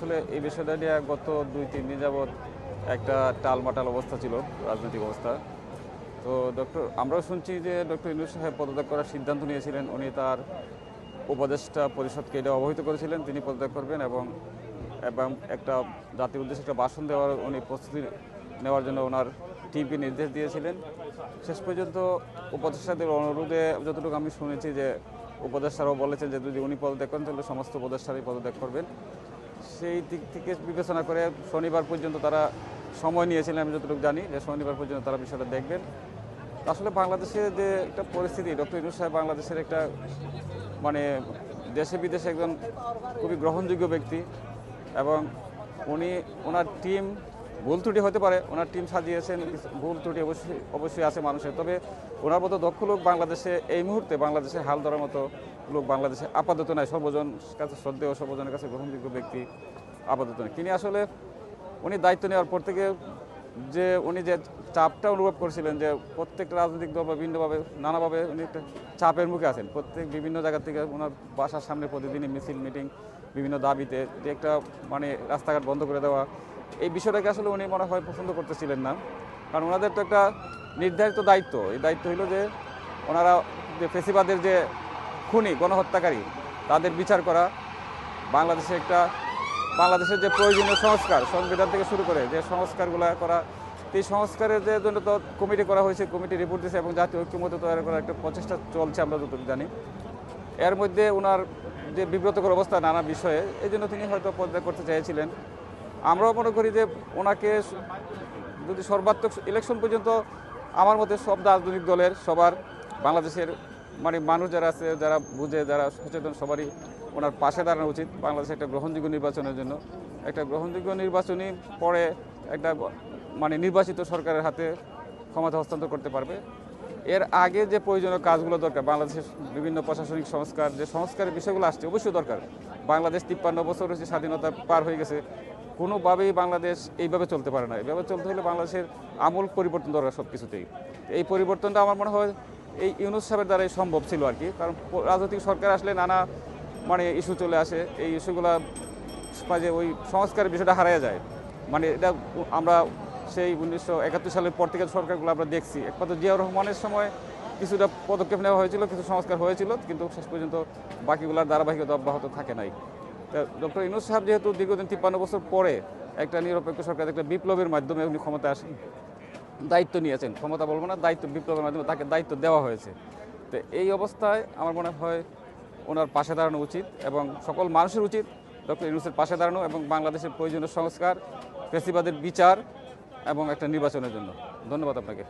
আসলে এই বিষয়টা নিয়ে গত দুই, তিন দিন যাবৎ একটা টালমাটাল অবস্থা ছিল, রাজনৈতিক অবস্থা। তো ডক্টর, আমরাও শুনছি যে ডক্টর ইউনুস সাহেব পদত্যাগ করার সিদ্ধান্ত নিয়েছিলেন। উনি তার উপদেষ্টা পরিষদকে এটা অবহিত করেছিলেন, তিনি পদত্যাগ করবেন এবং এবং একটা জাতির উদ্দেশ্যে একটা ভাষণ দেওয়ার উনি প্রস্তুতি নেওয়ার জন্য ওনার টিমকে নির্দেশ দিয়েছিলেন। শেষ পর্যন্ত উপদেষ্টাদের অনুরোধে যতটুকু আমি শুনেছি যে উপদেষ্টারাও বলেছেন যে যদি উনি পদত্যাগ করেন তাহলে সমস্ত উপদেষ্টারাই পদত্যাগ করবেন। সেই দিক থেকে বিবেচনা করে শনিবার পর্যন্ত তারা সময় নিয়েছিলেন, আমি যতটুকু জানি যে শনিবার পর্যন্ত তারা বিষয়টা দেখবেন। আসলে বাংলাদেশের যে একটা পরিস্থিতি, ডক্টর ইউনুস সাহেব বাংলাদেশের একটা মানে দেশে বিদেশে একজন খুবই গ্রহণযোগ্য ব্যক্তি এবং উনি, ওনার টিম ভুল ত্রুটি হতে পারে, ওনার টিম সাজিয়েছেন, ভুল ত্রুটি অবশ্যই অবশ্যই আছে মানুষের। তবে ওনার মতো দক্ষ লোক বাংলাদেশে এই মুহূর্তে বাংলাদেশে হাল ধরার মতো লোক বাংলাদেশে আপাতত নাই, সর্বজন কাছে শ্রদ্ধেয়, সর্বজনের কাছে গ্রহণযোগ্য ব্যক্তি আপাতত নেই। তিনি আসলে উনি দায়িত্ব নেওয়ার পর থেকে যে উনি যে চাপটা অনুভব করেছিলেন যে প্রত্যেকটা রাজনৈতিক দল বা বিভিন্নভাবে নানাভাবে উনি একটা চাপের মুখে আছেন। প্রত্যেক বিভিন্ন জায়গা থেকে ওনার বাসার সামনে প্রতিদিনই মিছিল, মিটিং, বিভিন্ন দাবিতে যে একটা মানে রাস্তাঘাট বন্ধ করে দেওয়া। এই বিষয়টাকে আসলে উনি মনে হয় পছন্দ করতেছিলেন না। কারণ ওনাদের তো একটা নির্ধারিত দায়িত্ব। এই দায়িত্ব হলো যে ওনারা যে ফেসিবাদের যে খুনি, গণহত্যাকারী, তাদের বিচার করা বাংলাদেশে একটা, বাংলাদেশের যে প্রয়োজনীয় সংস্কার, সংবিধান থেকে শুরু করে যে সংস্কারগুলো করা এই সংস্কারের যে জন্য তো কমিটি করা হয়েছে, কমিটি রিপোর্ট দিয়েছে এবং জাতীয় ঐক্যমত্য তৈরি করার একটা প্রচেষ্টা চলছে আমরা যতটুকু জানি। এর মধ্যে ওনার যে বিব্রতকর অবস্থা নানা বিষয়ে, এই জন্য তিনি হয়তো পদত্যাগ করতে চেয়েছিলেন। আমরাও মনে করি যে ওনাকে যদি সর্বাত্মক ইলেকশন পর্যন্ত আমার মতে সব রাজনৈতিক দলের, সবার, বাংলাদেশের মানে মানুষ যারা আছে, যারা বুঝে, যারা সচেতন, সবারই ওনার পাশে দাঁড়ানো উচিত। বাংলাদেশে একটা গ্রহণযোগ্য নির্বাচনের জন্য। একটা গ্রহণযোগ্য নির্বাচনী পরে একটা মানে নির্বাচিত সরকারের হাতে ক্ষমতা হস্তান্তর করতে পারবে। এর আগে যে প্রয়োজনীয় কাজগুলো দরকার, বাংলাদেশের বিভিন্ন প্রশাসনিক সংস্কার, যে সংস্কারের বিষয়গুলো আসছে, অবশ্যই দরকার। বাংলাদেশ তিপ্পান্ন বছর হচ্ছে স্বাধীনতা পার হয়ে গেছে। কোনোভাবেই বাংলাদেশ এইভাবে চলতে পারে না। এইভাবে চলতে হলে বাংলাদেশের আমূল পরিবর্তন দরকার সব কিছুতেই এই পরিবর্তনটা আমার মনে হয় এই ইউনুস সাহেবের দ্বারাই সম্ভব ছিল আর কি। কারণ রাজনৈতিক সরকার আসলে নানা মানে ইস্যু চলে আসে। এই ইস্যুগুলো মাঝে ওই সংস্কারের বিষয়টা হারিয়ে যায়। মানে এটা আমরা সেই উনিশশো একাত্তর সালের পর থেকে সরকারগুলো আমরা দেখছি। একমাত্র জিয়াউর রহমানের সময় কিছুটা পদক্ষেপ নেওয়া হয়েছিল, কিছু সংস্কার হয়েছিল, কিন্তু শেষ পর্যন্ত বাকিগুলোর ধারাবাহিকতা অব্যাহত থাকে নাই। তা ডক্টর ইনুস সাহেব যেহেতু দীর্ঘদিন তিপ্পান্ন বছর পরে একটা নিরপেক্ষ সরকার, একটা বিপ্লবের মাধ্যমে উনি ক্ষমতা আসেন দায়িত্ব নিয়েছেন, ক্ষমতা বলব না, দায়িত্ব বিপ্লবের মাধ্যমে তাকে দায়িত্ব দেওয়া হয়েছে। তো এই অবস্থায় আমার মনে হয় ওনার পাশে দাঁড়ানো উচিত এবং সকল মানুষের উচিত ডক্টর ইউনুসের পাশে দাঁড়ানো এবং বাংলাদেশের প্রয়োজনীয় সংস্কার, ফেসিবাদের বিচার এবং একটা নির্বাচনের জন্য। ধন্যবাদ আপনাকে।